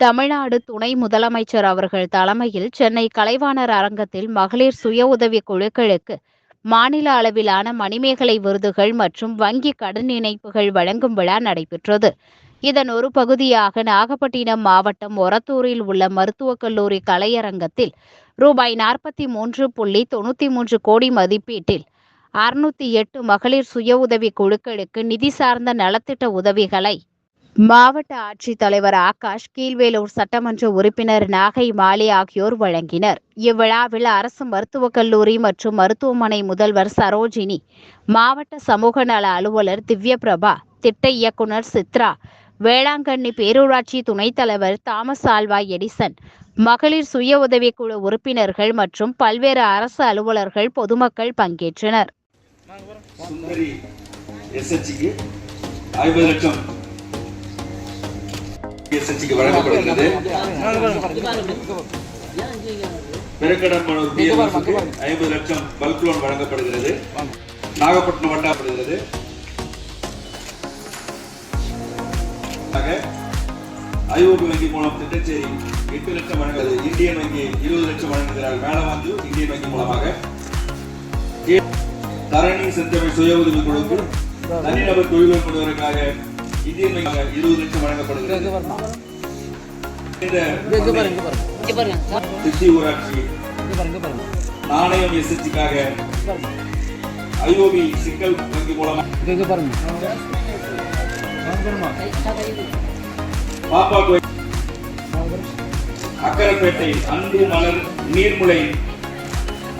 தமிழ்நாடு துணை முதலமைச்சர் அவர்கள் தலைமையில் சென்னை கலைவாணர் அரங்கத்தில் மகளிர் சுய உதவி குழுக்களுக்கு மாநில அளவிலான மணிமேகலை விருதுகள் மற்றும் வங்கி கடன் இணைப்புகள் வழங்கும் விழா நடைபெற்றது. இதன் ஒரு பகுதியாக நாகப்பட்டினம் மாவட்டம் ஒரத்தூரில் உள்ள மருத்துவக் கல்லூரி கலையரங்கத்தில் ரூபாய் நாற்பத்தி மூன்று புள்ளி தொண்ணூற்றி மூன்று கோடி மதிப்பீட்டில் அறுநூத்தி எட்டு மகளிர் சுய உதவி குழுக்களுக்கு நிதி சார்ந்த நலத்திட்ட உதவிகளை மாவட்ட ஆட்சித்தலைவர் ஆகாஷ் கீழ்வேலூர் சட்டமன்ற உறுப்பினர் நாகை மாலி ஆகியோர் வழங்கினர். இவ்விழாவில் அரசு மருத்துவக் கல்லூரி மற்றும் மருத்துவமனை முதல்வர் சரோஜினி மாவட்ட சமூக நல அலுவலர் திவ்யபிரபா திட்ட இயக்குனர் சித்ரா வேளாங்கண்ணி பேரூராட்சி துணைத் தலைவர் தாமஸ் ஆல்வா எடிசன் மகளிர் சுய உதவிக்குழு உறுப்பினர்கள் மற்றும் பல்வேறு அரசு அலுவலர்கள் பொதுமக்கள் பங்கேற்றனர். சுந்தரி எஸ்எச்சிக்கு ஐம்பது ஐம்பது லட்சம் பல்க் லோன் வழங்கப்படுகிறது. நாகப்பட்டினம் ஐஓபி வங்கி மூலம் திட்டச்சேரி எட்டு லட்சம் வழங்குகிறது. இந்தியன் வங்கி இருபது லட்சம் வழங்குகிறார். மேலவாந்து இந்தியன் வங்கி மூலமாக. தரணி செந்தமிழ் சுய உதவி குழுக்கு தனிநபர் தொழில் முனைவருக்காக இந்தியன் இருபது லட்சம் வழங்கப்படுகிறது இந்த சித்தி ஊராட்சி நாணயம் எஸ்எஸ்சிக்காக ஐஓபி சிக்கல் வங்கி மூலமாக பாப்பா கோயில் அக்கரைப்பேட்டை அன்பு மலர் நீர்முலை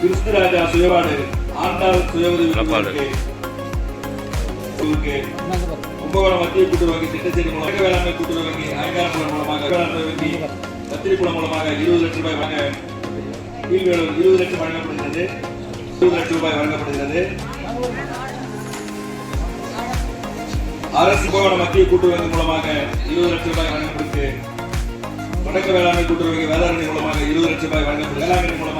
கிறிஸ்துராஜா சுயவாடு ஆண்டாள் சுய உதவி குழுவுக்கு கும்பகோணம் மத்திய கூட்டுறவு திட்டச்சேரி மூலம் வடக்கு வேளாண்மை கூட்டுறவு வங்கி ஐங்காரங்குளம் மூலமாக வேளாண்மை வங்கி கத்திரிக்குளம் மூலமாக இருபது லட்சம் ரூபாய் வழங்க கீழ்வேலூர் இருபது லட்சம் வழங்கப்படுகிறது. இருபது லட்சம் ரூபாய் வழங்கப்படுகிறது. அரசு கும்பகோணம் மத்திய கூட்டுறவு மூலமாக இருபது லட்சம் ரூபாய் வழங்கப்படுகிறது. வடக்கு வேளாண்மை கூட்டுறவு வேளாண்மை மூலமாக இருபது லட்சம் ரூபாய் வழங்கப்படுகிறது. வேளாண்மை மூலம்